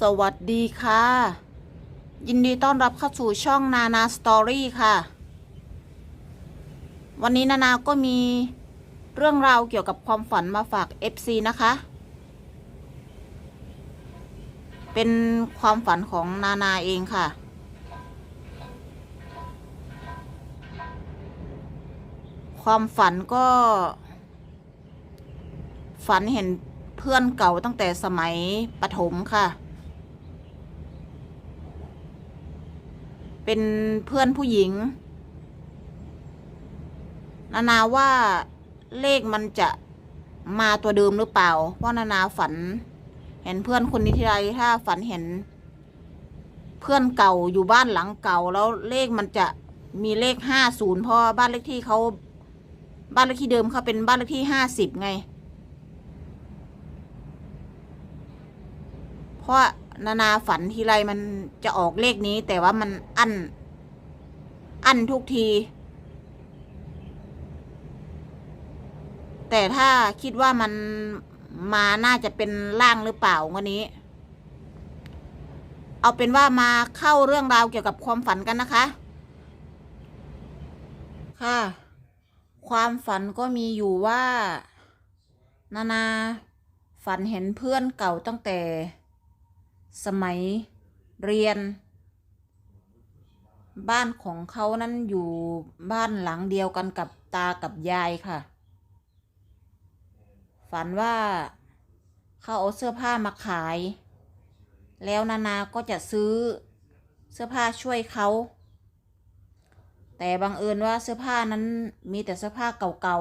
สวัสดีค่ะ ยินดีต้อนรับเข้าสู่ช่องนานาสตอรี่ค่ะ วันนี้นานาก็มีเรื่องราวเกี่ยวกับความฝันมาฝาก FC นะคะ เป็นความฝันของนานาเองค่ะ ความฝันก็ ฝันเห็นเพื่อนเก่าตั้งแต่สมัยประถมค่ะ เป็นเพื่อนผู้หญิง นานาว่าเลขมันจะมาตัวเดิมหรือเปล่า เพราะนานาฝัน เห็นเพื่อนคนนี้ทีไรถ้าฝันเห็น เพื่อนเก่าอยู่บ้านหลังเก่า แล้วเลขมันจะมีเลขห้าศูนย์เพราะบ้านเลขที่เขาบ้านเลขที่เดิมเขาเป็นบ้านเลขที่ห้าสิบไง เพราะ นานาฝันทีไรมันจะออกเลขนี้ แต่ว่ามันอั้น อั้นทุกที แต่ถ้าคิดว่ามันมาน่าจะเป็นล่างหรือเปล่าวันนี้ เอาเป็นว่ามาเข้าเรื่องราวเกี่ยวกับความฝันกันนะคะ ค่ะ ความฝันก็มีอยู่ว่า นานา ฝันเห็นเพื่อนเก่าตั้งแต่ สมัยเรียน บ้านของเขานั้นอยู่บ้านหลังเดียวกันกับตากับยายค่ะ ฝันว่าเขาเอาเสื้อผ้ามาขาย แล้วนานาก็จะซื้อเสื้อผ้าช่วยเขาแต่บังเอิญว่าเสื้อผ้านั้นมีแต่เสื้อผ้าเก่า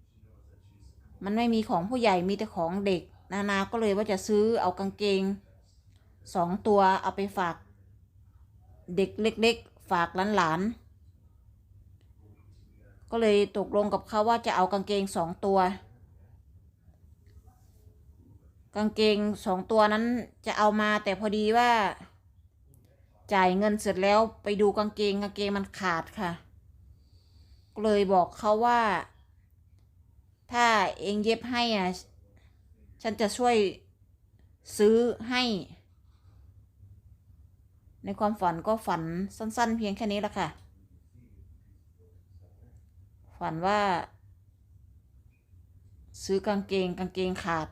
ๆ มันไม่มีของผู้ใหญ่มีแต่ของเด็ก นานาก็เลยว่าจะซื้อเอากางเกง สองตัวเอาไปฝาก เด็กเล็ก ๆ ฝากหลานๆ ก็เลยตกลงกับเขาว่าจะเอากางเกงสองตัว กางเกงสองตัวนั้นจะเอามาแต่พอดีว่า จ่ายเงินเสร็จแล้วไปดูกางเกงกางเกงมันขาดค่ะ ก็เลยบอกเขาว่า ถ้าเองเย็บให้อะฉันจะช่วยซื้อให้ ในความฝันก็ฝันสั้น ๆ เพียงแค่นี้แหละค่ะ ฝันว่า ซื้อกางเกงกางเกงขาด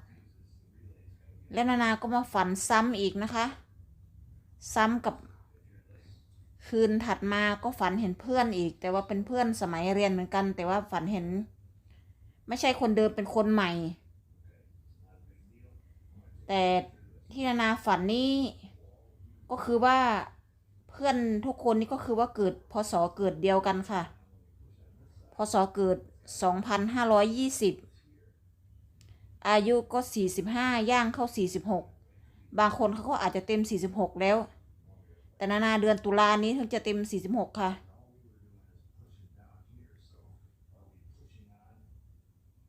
แล้วนานาก็มาฝันซ้ำอีกนะคะ ซ้ำกับคืนถัดมาก็ฝันเห็นเพื่อนอีก แต่ว่าเป็นเพื่อนสมัยเรียนเหมือนกัน แต่ว่าฝันเห็น ไม่ใช่คนเดิมเป็นคนใหม่ แต่ที่นานาฝันนี้ ก็คือว่าเพื่อนทุกคนนี่ก็คือว่าเกิดพศเกิดเดียวกันค่ะ พศเกิดสองพันห้าร้อยยี่สิบอายุก็สี่สิบห้าย่างเข้าสี่สิบหกบางคนเขาก็อาจจะเต็มสี่สิบหกแล้ว แต่นานาเดือนตุลานี้ถึงจะเต็มสี่สิบหกค่ะ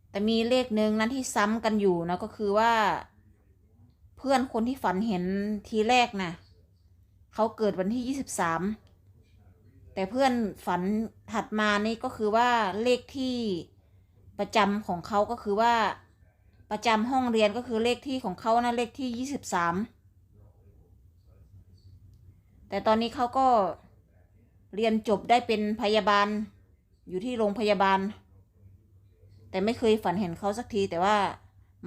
แต่มีเลขหนึ่งนั้นที่ซ้ำกันอยู่นะก็คือว่า เพื่อนคนที่ฝันเห็นทีแรกน่ะ เขาเกิดวันที่ยี่สิบสามแต่เพื่อนฝันถัดมานี่ก็คือว่าเลขที่ประจำของเขาก็คือว่าประจำห้องเรียนก็คือเลขที่ของเขานะเลขที่ยี่สิบสามแต่ตอนนี้เขาก็เรียนจบได้เป็นพยาบาลอยู่ที่โรงพยาบาล แต่ไม่เคยฝันเห็นเขาสักทีแต่ว่า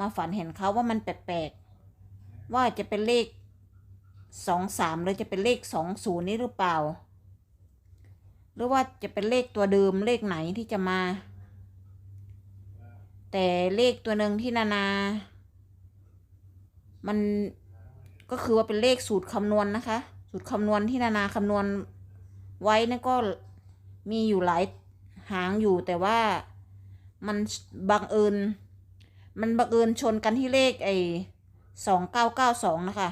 มาฝันเห็นเขาว่ามันแปลกๆว่าจะเป็นเลข สองสามหรือจะเป็นเลขสองศูนย์นี้หรือเปล่า หรือว่าจะเป็นเลขตัวเดิมเลขไหนที่จะมา แต่เลขตัวหนึ่งที่นานา มันก็คือว่าเป็นเลขสูตรคำนวณนนะคะ สูตรคำนวณที่นานาคำนวณไว้นั่นก็มีอยู่หลายหางอยู่แต่ว่ามันบังเอิญมันบังเอิญชนกันที่เลขไอ้สองเก้าเก้าสองนะคะ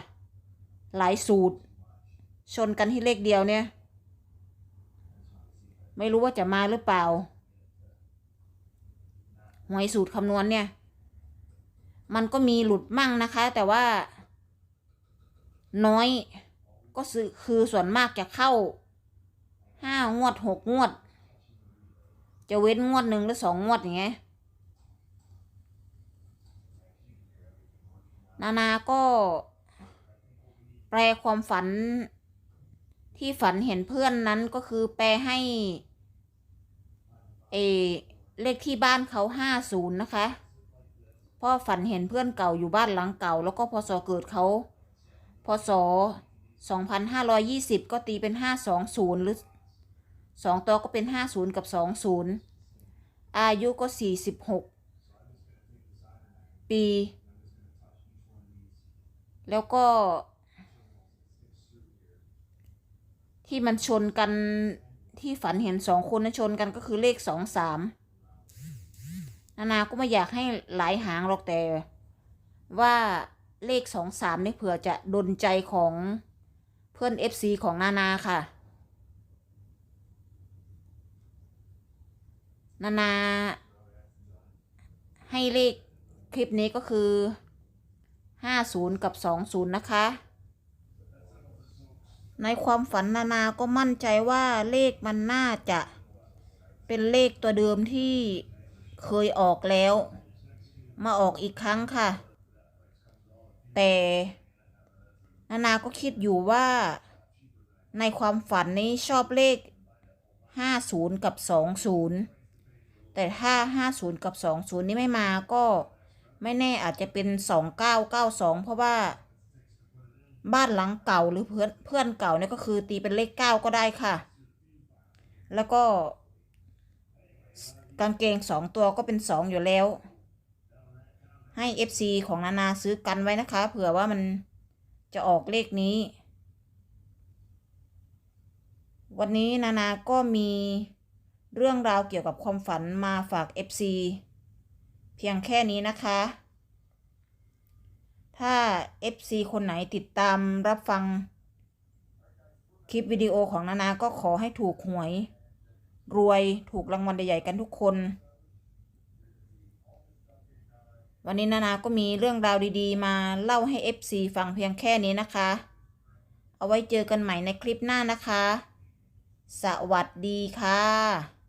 หลายสูตร ชนกันที่เลขเดียวเนี่ย ไม่รู้ว่าจะมาหรือเปล่าหวยสูตรคำนวณเนี่ย มันก็มีหลุดมั่งนะคะ แต่ว่า น้อย ก็คือคือส่วนมากจะเข้าห้างวดหกงวด จะเว้นงวดหนึ่งหรือสองงวดอย่างเงี้ยนานาก็ แปลความฝัน ที่ฝันเห็นเพื่อนนั้นก็คือแปลให้ เอ เลขที่บ้านเขาห้าศูนย์นะคะพ่อฝันเห็นเพื่อนเก่าอยู่บ้านหลังเก่า แล้วก็พศเกิดเขาพศสองพันห้าร้อยยี่สิบก็ตีเป็นห้าสองศูนย์หรือสองตัวก็เป็นห้าศูนย์กับสองศูนย์อายุก็สี่สิบหกปี แล้วก็ ที่มันชนกันที่ฝันเห็นสองคนนะชนกันก็คือเลขสองสามนานาก็ไม่อยากให้หลายหางหรอกแต่ ว่าเลขสองสามนี่เผื่อจะดนใจของเพื่อนเอฟซีของนานาค่ะ นานา ให้เลขคลิปนี้ก็คือห้าศูนย์กับสองศูนย์นะคะ ในความฝันนานาก็มั่นใจว่าเลขมันน่าจะเป็นเลขตัวเดิมที่เคยออกแล้ว มาออกอีกครั้งค่ะ แต่นานาก็คิดอยู่ว่า ในความฝันนี้ชอบเลข 50 กับ 20 แต่ถ้า 50 กับ 20 นี้ไม่มาก็ไม่แน่อาจจะเป็น 2992 เพราะว่า บ้านหลังเก่าหรือเพื่อนเพื่อนเก่าเนี่ยก็คือตีเป็นเลขเก้าก็ได้ค่ะ แล้วก็ กางเกงสองตัวก็เป็นสองอยู่แล้ว ให้ FC ของนานาซื้อกันไว้นะคะ เผื่อว่ามันจะออกเลขนี้ วันนี้นานาก็มีเรื่องราวเกี่ยวกับความฝันมาฝาก FC เพียงแค่นี้นะคะ ถ้า FC คนไหนติดตามรับฟัง คลิปวิดีโอของนานาก็ขอให้ถูกหวย รวยถูกรางวัลใหญ่ๆกันทุกคน วันนี้นานาก็มีเรื่องราวดีๆ มาเล่าให้ FC ฟังเพียงแค่นี้นะคะ เอาไว้เจอกันใหม่ในคลิปหน้านะคะ สวัสดีค่ะ